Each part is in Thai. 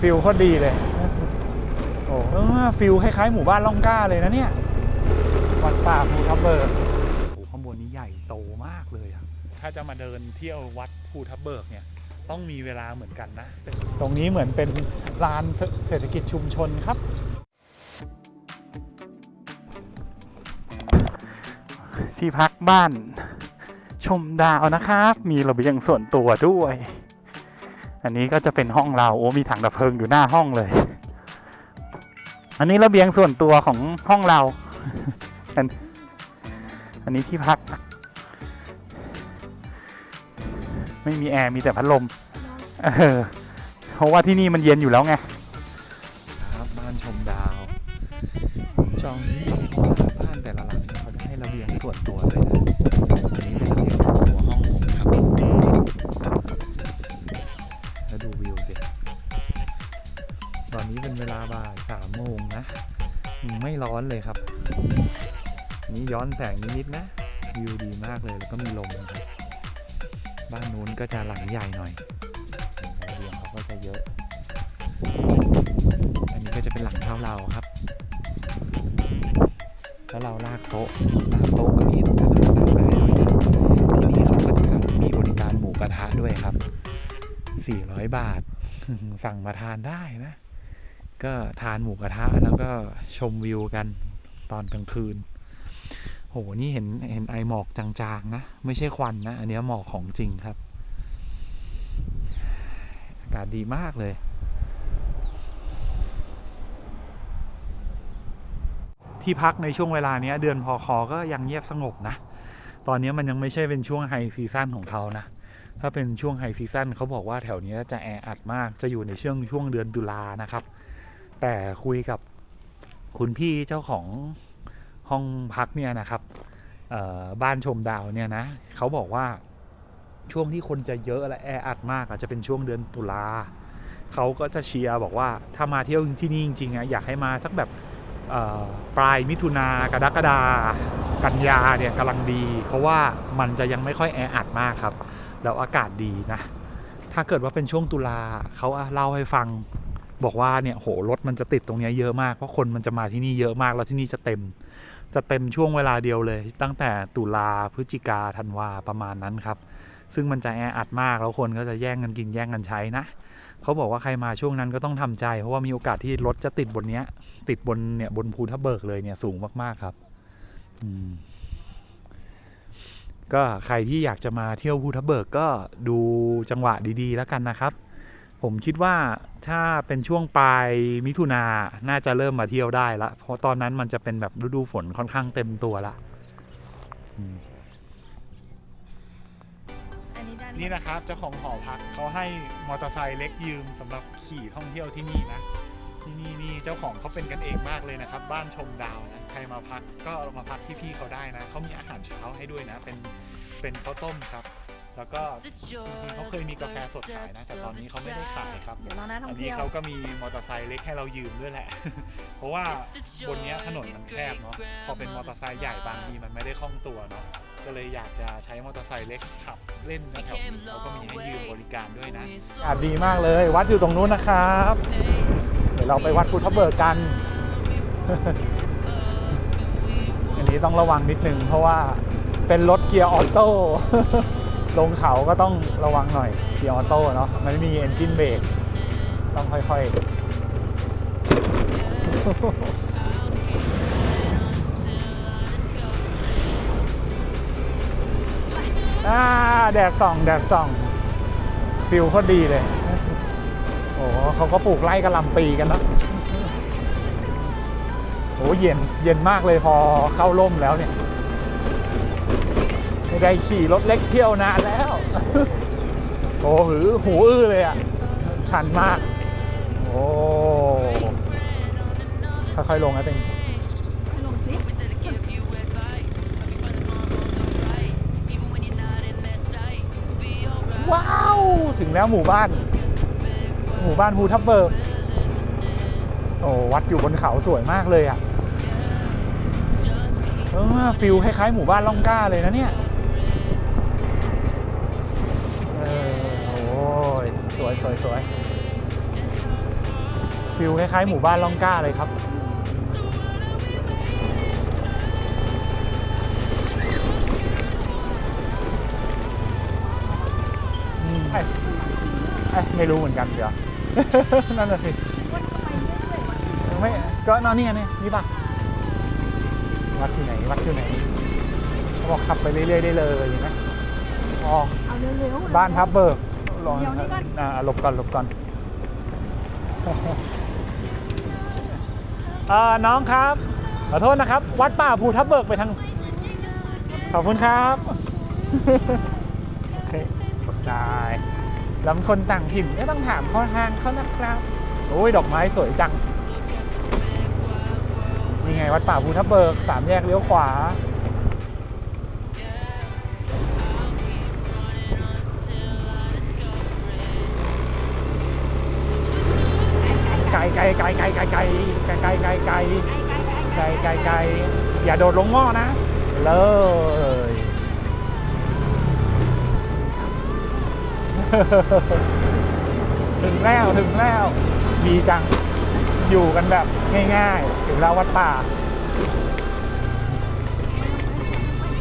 ฟิลโคตรดีเลย โอ้เออฟิลคล้ายๆ หมู่บ้านล่องกล้าเลยนะเนี่ย วัดป่าภูทับเบิกโอ้ข้างบนนี้ใหญ่โตมากเลยอะถ้าจะมาเดินเที่ยววัดภูทับเบิกเนี่ย ต้องมีเวลาเหมือนกันนะ ตรงนี้เหมือนเป็นลานเศรษฐกิจชุมชนครับที่พักบ้านชมดาวนะครับ มีระเบียงส่วนตัวด้วย อันนี้ก็จะเป็นห้องเราโอ้มีถังดับเพลิงอยู่หน้าห้องเลย อันนี้ระเบียงส่วนตัวของห้องเราอันอันนี้ที่พัก ไม่มีแอร์มีแต่พัดลมเออเพราะว่าที่นี่มันเย็นอยู่แล้วไงครับบ้านชมดาวจองนี้บ้านแต่ละหลังเนี่ยเขาจะให้ระเบียงส่วนตัวด้วยนะอันนี้เป็นระเบียงส่วนตัวห้องผมครับ อนนี้เป็นเวลาบ่ายสามโมงนะ ไม่ร้อนเลยครับ นี่ย้อนแสงนิดๆนะ วิวดีมากเลยแล้วก็มีลมนะครับ บ้านนู้นก็จะหลังใหญ่หน่อยเบียงเขาก็จะเยอะ อันนี้ก็จะเป็นหลังเท่าเราครับ แล้วเราลากโต๊ะลากโต๊ะก็มีตรงนั้นนั่งได้ด้วยที่นี่เขาก็จะสั่งมีบริการหมูกระทะด้วยครับ 400 บาทสั่งมาทานได้นะ ก็ทานหมูกระทะแล้วก็ชมวิวกันตอนกลางคืน โห นี่เห็นเห็นไอหมอกจางๆนะ ไม่ใช่ควันนะ อันนี้หมอกของจริงครับ อากาศดีมากเลย ที่พักในช่วงเวลานี้เดือนพอคอก็ยังเงียบสงบนะ ตอนนี้มันยังไม่ใช่เป็นช่วงไฮซีซั่นของเขานะ ถ้าเป็นช่วงไฮซีซั่นเขาบอกว่าแถวเนี้ยจะแออัดมาก จะอยู่ในช่วงช่วงเดือนตุลานะครับ แต่คุยกับคุณพี่เจ้าของห้องพักเนี่ยนะครับบ้านชมดาวเนี่ยนะเขาบอกว่าช่วงที่คนจะเยอะและแออัดมากอาจจะเป็นช่วงเดือนตุลาเขาก็จะเชียร์บอกว่าถ้ามาเที่ยวที่นี่จริงๆอะอยากให้มาสักแบบปลายมิถุนากรกฎากันยาเนี่ยกำลังดี เพราะว่ามันจะยังไม่ค่อยแออัดมากครับ แล้วอากาศดีนะ ถ้าเกิดว่าเป็นช่วงตุลาเขาเล่าให้ฟัง บอกว่าเนี่ยโหรถมันจะติดตรงเนี้ยเยอะมากเพราะคนมันจะมาที่นี่เยอะมากแล้วที่นี่จะเต็ม จะเต็มช่วงเวลาเดียวเลย ตั้งแต่ตุลาพฤศจิกาธันวาประมาณนั้นครับ ซึ่งมันจะแออัดมากแล้วคนก็จะแย่งกันกินแย่งกันใช้นะเขาบอกว่าใครมาช่วงนั้นก็ต้องทำใจ เพราะว่ามีโอกาสที่รถจะติดบนเนี้ย ติดบนเนี่ยบนภูทับเบิกเลยเนี่ยสูงมากๆครับ อืมก็ใครที่อยากจะมาเที่ยวภูทับเบิกก็ดูจังหวะดีๆแล้วกันนะครับ ผมคิดว่าถ้าเป็นช่วงปลายมิถุนาน่าจะเริ่มมาเที่ยวได้ละ เพราะตอนนั้นมันจะเป็นแบบฤดูฝนค่อนข้างเต็มตัวละอืมอันนี้ด้านนี่นะครับเจ้าของหอพักเขาให้มอเตอร์ไซค์เล็กยืมสำหรับขี่ท่องเที่ยวที่นี่นะที่นี่นี่เจ้าของเขาเป็นกันเองมากเลยนะครับ บ้านชมดาวนะใครมาพักก็มาพักที่พี่เขาได้นะเขามีอาหารเช้าให้ด้วยนะ เป็นเป็นข้าวต้มครับ แล้วก็จริงๆเขาเคยมีกาแฟสดขายนะ แต่ตอนนี้เขาไม่ได้ขายครับ เดี๋ยวเราหน้าท่ออังนนี้เที่ยวเขาก็มีมอเตอร์ไซค์เล็กให้เรายืมด้วยแหละ เพราะว่าบนเนี้ยถนนมันแคบเนาะ พอเป็นมอเตอร์ไซค์ใหญ่บางทีมันไม่ได้คล่องตัวเนาะ ก็เลยอยากจะใช้มอเตอร์ไซค์เล็กขับเล่นแถวๆนี้เขาก็มีให้ยืมบริการด้วยนะอากาศดีมากเลย วัดอยู่ตรงนู้นนะครับ เดี๋ยวเราไปวัดพุทธเบิกกัน อันนี้ต้องระวังนิดนึงเพราะว่าเป็นรถเกียร์ออโต้ ลงเขาก็ต้องระวังหน่อยเกียร์ออโต้เนาะมันไม่มีเอนจินเบรกต้องค่อยๆอ่าแดดส่องแดดส่องฟิลโคตรดีเลย โอ้เขาก็ปลูกไร่กระลำปีกันเนอะโอ้เย็นเย็นมากเลยพอเข้าร่มแล้วเนี่ย ไม่ได้ขี่รถเล็กเที่ยวนานแล้ว โอ้หือหูอื้อเลยอะ ชันมาก โอ้ค่อยๆลงนะเต็งว้าว ถึงแล้วหมู่บ้าน หมู่บ้านภูทับเบิกโอ้วัดอยู่บนเขาสวยมากเลยอะเออฟิลคล้ายๆหมู่บ้านล่องกล้าเลยนะเนี่ย สวยสวยสวยฟิลคล้ายๆหมู่บ้านล่องกล้าเลยครับอืมเอ้ยเอ้ยไม่รู้เหมือนกันเดี๋ยว นั่นน่ะสิวันทำไมไม่เลยวันไม่ก็นอนนี่ไงเนี่ยนี่ปะวัดที่ไหนวัดที่ไหนเขาบอกขับไปเรื่อยๆได้เลยนะอ๋อ เอาเร็วๆบ้านทับเบิก ลองเดี๋ยวนี่ก่อนอ่าหลบก่อนหลบก่อนเอ่อน้องครับ ขอโทษนะครับ วัดป่าภูทับเบิกไปทาง ขอบคุณครับ โอเคขอบใจลำคนต่างถิ่นไม่ต้องถามข้อทางเขานะครับ โอ้ย ดอกไม้สวยจัง นี่ไงวัดป่าภูทับเบิก สามแยกเลี้ยวขวา ไกลไกลไกลไกลไกลไกลไกลไกลไกลไกลไกลไกลไกลอย่าโดดลงหม้อนะ เลยถึงแล้วถึงแล้วดีจังอยู่กันแบบง่ายๆ ถึงแล้ววัดป่า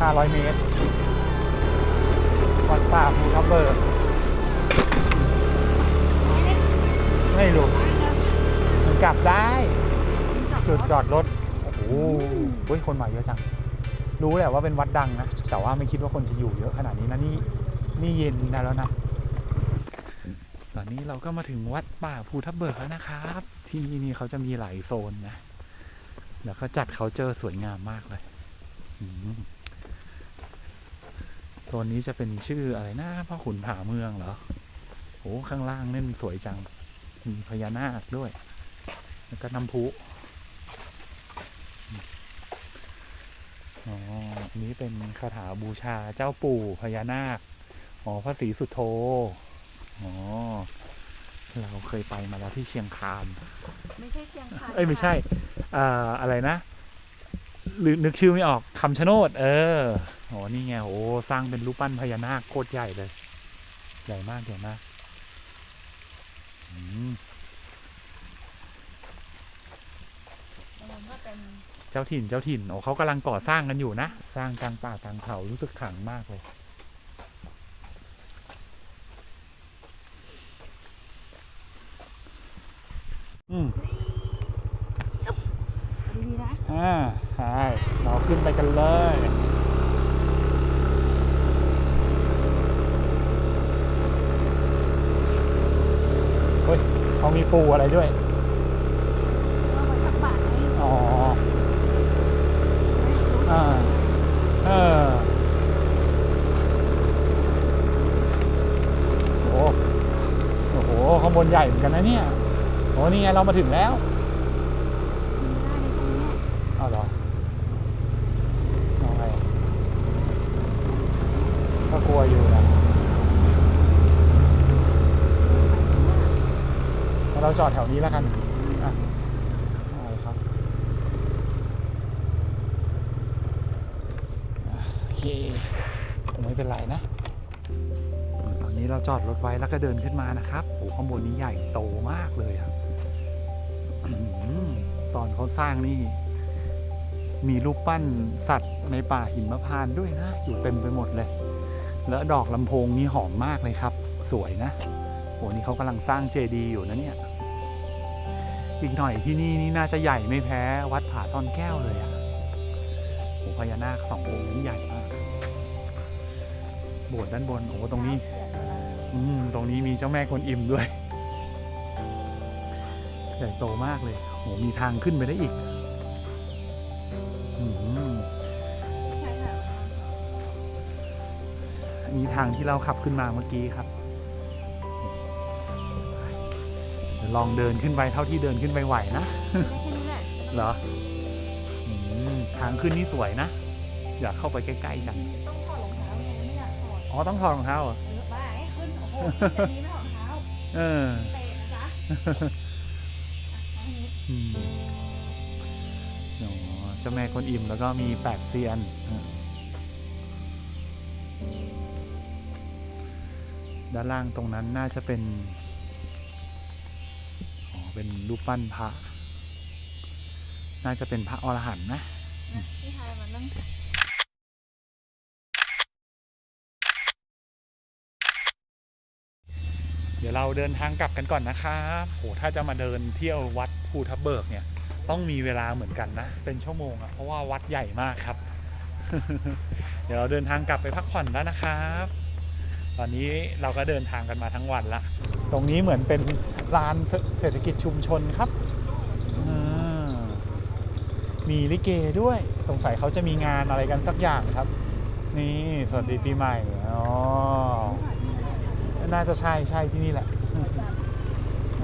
500 เมตร วัดป่าภูทับเบิกไม่รู้ กลับได้ จุดจอดรถ โอ้โหเฮ้ยคนมาเยอะจัง รู้แหละว่าเป็นวัดดังนะ แต่ว่าไม่คิดว่าคนจะอยู่เยอะขนาดนี้นะนี่นี่เย็นได้แล้วนะ ตอนนี้เราก็มาถึงวัดป่าภูทับเบิกแล้วนะครับ ที่นี่นี่เขาจะมีหลายโซนนะ แล้วก็จัดเขาเจอสวยงามมากเลยอืมโซนนี้จะเป็นชื่ออะไรนะพ่อขุนผาเมืองเหรอโอ้ข้างล่างนั่นสวยจังมีพญานาคด้วย แล้วก็น้ำพุอ๋ออันนี้เป็นคาถาบูชาเจ้าปู่พญานาค อ๋อ พระศรีสุโธ อ๋อ เราเคยไปมาแล้วที่เชียงคาน ไม่ใช่เชียงคานเอ้ยไม่ใช่อ่าอะไรนะหรือนึกชื่อไม่ออกคำชะโนด เออโหนี่ไงโหสร้างเป็นรูปปั้นพญานาคโคตรใหญ่เลย ใหญ่มากใหญ่มากอืม มันก็ เป็นเจ้าถิ่นเจ้าถิ่นโอ้เขากำลังก่อสร้างกันอยู่นะ สร้างกลางป่ากลางเขารู้สึกขลังมากเลยอืมดีๆนะอ่าใช่เราขึ้นไปกันเลยเฮ้ยเขามีปูอะไรด้วย เราไปตักบาตรให้ อ๋อ อ่า เออ โอ้โอ้โห ข้างบน ใหญ่เหมือนกันนะเนี่ยโอ้นี่ไงเรามาถึงแล้วมีได้ในตรงเนี้ยเอาเหรอเอาไงก็กลัวอยู่นะงั้นเราจอดแถวนี้แล้วกันอะเอาครับอะโอเคคงไม่เป็นไรนะ ตอนนี้เรา จอดรถไว้แล้วก็เดินขึ้นมานะครับโอ้ข้างบนนี้ใหญ่โตมากเลยอะตอนเขาสร้างนี่ มีรูปปั้นสัตว์ในป่าหิมพานต์ด้วยนะ อยู่เต็มไปหมดเลย แล้วดอกลำโพงนี่หอมมากเลยครับ สวยนะโหนี่เขากำลังสร้างเจดีย์อยู่นะเนี่ย อีกหน่อยที่นี่นี่น่าจะใหญ่ไม่แพ้วัดผาซ่อนแก้วเลยอะโหพญานาคสององค์นี้ใหญ่มากโบสถ์ด้านบนโอ้ตรงนี้ ตรงนี้มีเจ้าแม่กวนอิมด้วยใหญ่โตมากเลยโหมีทางขึ้นไปได้อีกอืมใช่ค่ะอันนี้ทางที่เราขับขึ้นมาเมื่อกี้ครับเดี๋ยวลองเดินขึ้นไปเท่าที่เดินขึ้นไปไหวนะแค่นี้แหละเหรออืมทางขึ้นนี่สวยนะ อยากเข้าไปใกล้ๆกันต้องถอดรองเท้าไงไม่อยากถอดอ๋อต้องถอดรองเท้าเหรอ เออบ้าให้ขึ้นโอ้โหขึ้นแบบนี้ไม่ถอดรองเท้าเออเตะนะจ๊ะอันนี้อ๋อเจ้าแม่กวนอิ่มแล้วก็มีแปดเซียนด้านล่างตรงนั้นน่าจะเป็น อ๋อ เป็นรูปปั้นพระ น่าจะเป็นพระอรหันต์นะนะพี่ชายมันต้อง เดี๋ยวเราเดินทางกลับกันก่อนนะครับโหถ้าจะมาเดินเที่ยววัดภูทับเบิกเนี่ย ต้องมีเวลาเหมือนกันนะ เป็นชั่วโมงอะเพราะว่าวัดใหญ่มากครับ เดี๋ยวเราเดินทางกลับไปพักผ่อนแล้วนะครับ ตอนนี้เราก็เดินทางกันมาทั้งวันละ ตรงนี้เหมือนเป็นลานเศรษฐกิจชุมชนครับ มีลิเกด้วย สงสัยเขาจะมีงานอะไรกันสักอย่างครับ นี่สวัสดีปีใหม่อ๋อ น่าจะใช่ใช่ที่นี่แหละ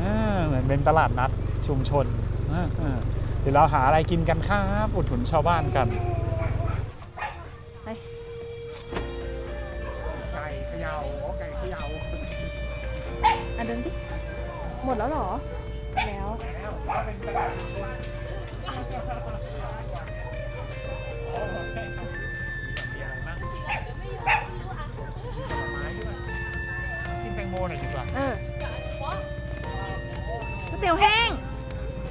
อ่าเหมือนเป็นตลาดนัดชุมชนอ่าอ่าเดี๋ยวเราหาอะไรกินกันครับอุดหนุนชาวบ้านกันไปไก่เขยาไก่เขยาอะเดินดิหมดแล้วเหรอ แล้ว เออก๋วยเตี๋ยวแห้ง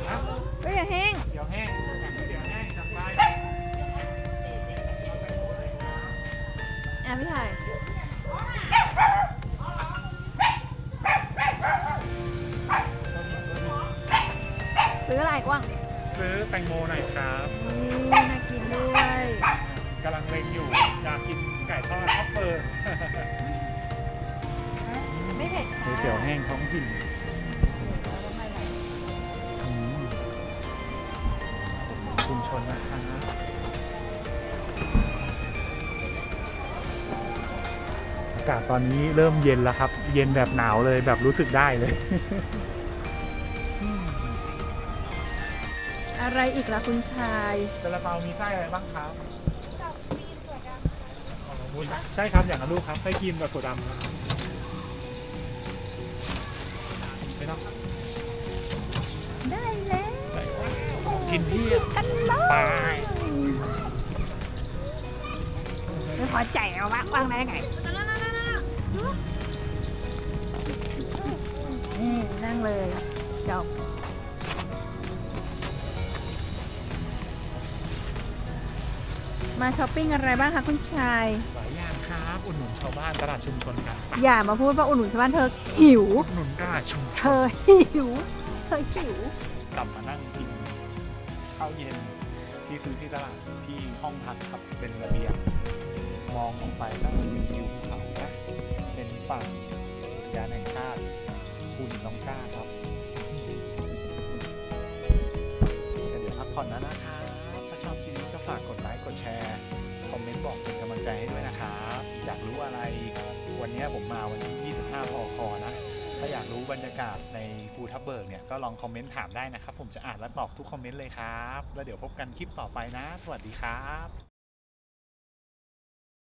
ครับก๋วยเตี๋ยวแห้ง เดี๋ยวแห้งเดี๋ยวแห้งจับไปอะพี่ชายซื้ออะไรกว้างซื้อแตงโมหน่อย แห้งท้องถิ่นอืมชุมชนนะครับอากาศตอนนี้เริ่มเย็นแล้วครับ เย็นแบบหนาวเลยแบบรู้สึกได้เลย อะไรอีกล่ะคุณชาย ซาลาเปามีไส้อะไรบ้างครับ ใช่ครับ อย่างละลูกครับไส้ครีมกับถั่วดำครับ ไม่ต้องได้แล้วใส่ของกินเที่ยงกันเลไปยไม่พอใจเอาวะวางได้ไงนี่นั่งเลยจบ มาช้อปปิ้งอะไรบ้างคะคุณชาย หลายอย่างครับอุดหนุนชาวบ้านตลาดชุมชนกันไปอย่ามาพูดว่าอุ่นหนุนชาวบ้านเธอหิว อุดหนุนตลาดชุมชเธนอหิว เธอหิว กลับมานั่งกินข้าวเย็นที่ซื้อที่ตลาดที่ห้องพักครับเป็นระเบียงมองออกไปก็เป็นวิวภูเขานะเป็นฝั่งอุทยานแห่งชาติปุ่นน้องกล้าครับก็เดี๋ยวพักผ่อนแล้วนะครับถ้าชอบคลิปนี้ก็ฝากกดไลค์ กดแชร์ คอมเมนต์บอกเป็นกำลังใจให้ด้วยนะครับอยากรู้อะไร วันนี้ผมมาวันที่ 25 พอคอนะ ถ้าอยากรู้บรรยากาศในภูทับเบิกเนี่ย ก็ลองคอมเมนต์ถามได้นะครับ ผมจะอ่านและตอบทุกคอมเมนต์เลยครับ แล้วเดี๋ยวพบกันคลิปต่อไปนะ สวัสดีครับ